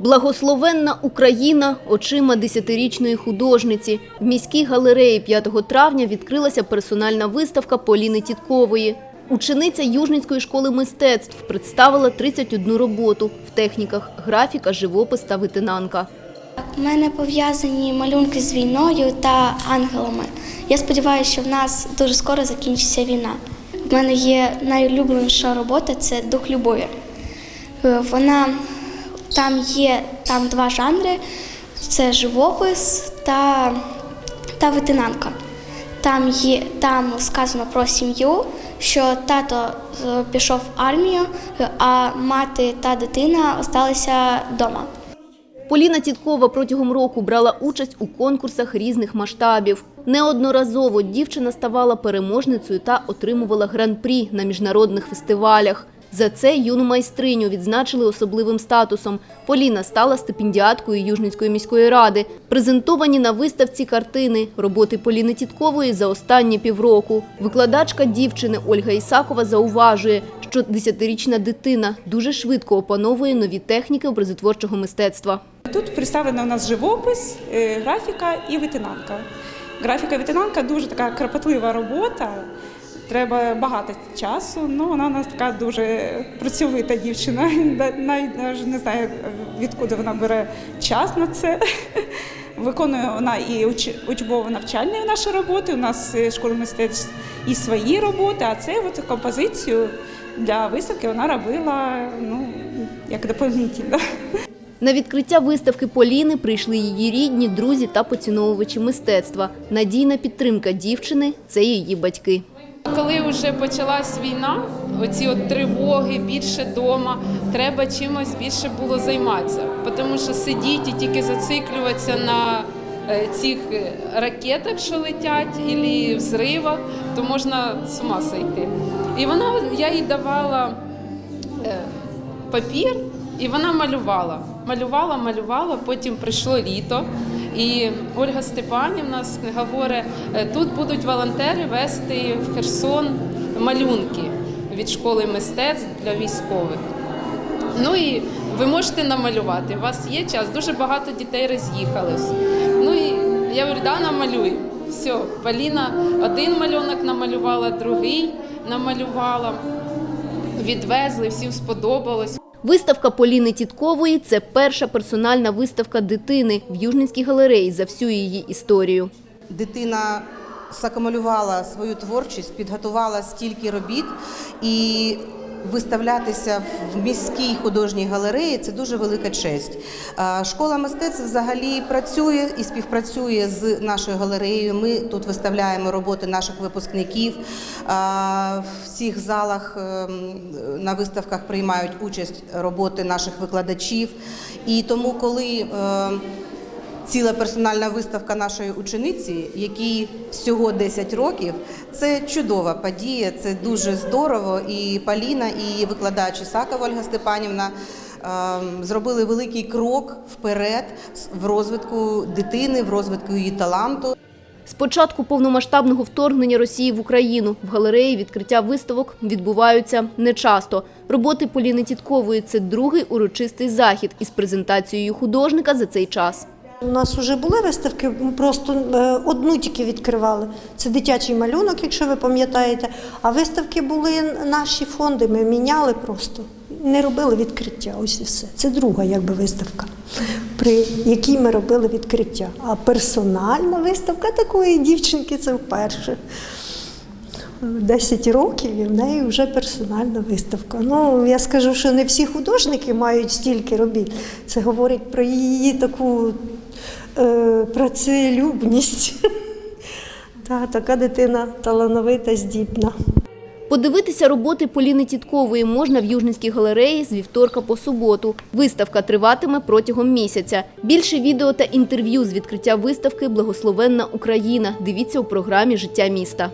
Благословенна Україна очима десятирічної художниці. В міській галереї 5 травня відкрилася персональна виставка Поліни Тіткової. Учениця Южницької школи мистецтв представила 31 роботу в техніках графіка, живопис та витинанка. У мене пов'язані малюнки з війною та ангелами. Я сподіваюся, що в нас дуже скоро закінчиться війна. У мене є найулюбленіша робота це дух любові. Е, Вона там є там два жанри: це живопис та, та витинанка. Там є там сказано про сім'ю, що тато е, пішов в армію, а мати та дитина залишилися вдома. Поліна Тіткова протягом року брала участь у конкурсах різних масштабів. Неодноразово дівчина ставала переможницею та отримувала гран-прі на міжнародних фестивалях. За це юну майстриню відзначили особливим статусом. Поліна стала стипендіаткою Южницької міської ради. Презентовані на виставці картини роботи Поліни Тіткової за останні півроку. Викладачка дівчини Ольга Ісакова зауважує, що десятирічна дитина дуже швидко опановує нові техніки образотворчого мистецтва. Тут представлено у нас живопис, е, графіка і витинанка. Графіка витинанка дуже така кропотлива робота. Треба багато часу. Ну вона у нас така дуже працьовита дівчина. Навіть не знаю, відкуди вона бере час на це. Виконує вона і уч- учбово-навчальні наші роботи. У нас школа мистецтв і свої роботи, а це от композицію для виставки вона робила ну, як доповнительно. На відкриття виставки Поліни прийшли її рідні, друзі та поціновувачі мистецтва. Надійна підтримка дівчини це її батьки. Коли вже почалась війна, оці от тривоги більше вдома, треба чимось більше було займатися. Тому що сидіти і тільки зациклюватися на е, цих е, ракетах, що летять, або взривах, то можна з ума сойти. І вона, я їй давала е, папір, і вона малювала. Малювала, малювала, потім прийшло літо. І Ольга Степанівна говорить, «Е, тут будуть волонтери вести в Херсон малюнки від школи мистецтв для військових. Ну і ви можете намалювати. У вас є час, дуже багато дітей роз'їхались. Ну і я говорю, да, намалюй. Все, Поліна один малюнок намалювала, другий намалювала. Відвезли, всім сподобалось. Виставка Поліни Тіткової це перша персональна виставка дитини в Южницькій галереї за всю її історію. Дитина закамалювала свою творчість, підготувала стільки робіт і виставлятися в міській художній галереї це дуже велика честь. Школа мистецтв взагалі працює і співпрацює з нашою галереєю. Ми тут виставляємо роботи наших випускників. В цих залах ем, на виставках приймають участь роботи наших викладачів. І тому, коли ем, Ціла персональна виставка нашої учениці, якій всього 10 років. Це чудова подія, це дуже здорово. І Поліна, і викладач Ісакова Ольга Степанівна ем, зробили великий крок вперед в розвитку дитини, в розвитку її таланту. З початку повномасштабного вторгнення Росії в Україну в галереї відкриття виставок відбуваються нечасто. Роботи Поліни Тіткової – це другий урочистий захід із презентацією художника за цей час. У нас вже були виставки, ми просто е, одну тільки відкривали. Це дитячий малюнок, якщо ви пам'ятаєте. А виставки були наші фонди, ми міняли просто. Не робили відкриття. Ось і все. Це друга якби виставка, при якій ми робили відкриття. А персональна виставка такої дівчинки це вперше. 10 років і в неї вже персональна виставка. Ну, я скажу, що не всі художники мають стільки робіт. Це говорить про її таку працелюбність. Та, така дитина талановита, здібна. Подивитися роботи Поліни Тіткової можна в Южницькій галереї з вівторка по суботу. Виставка триватиме протягом місяця. Більше відео та інтерв'ю з відкриття виставки Благословенна Україна. Дивіться у програмі Життя міста.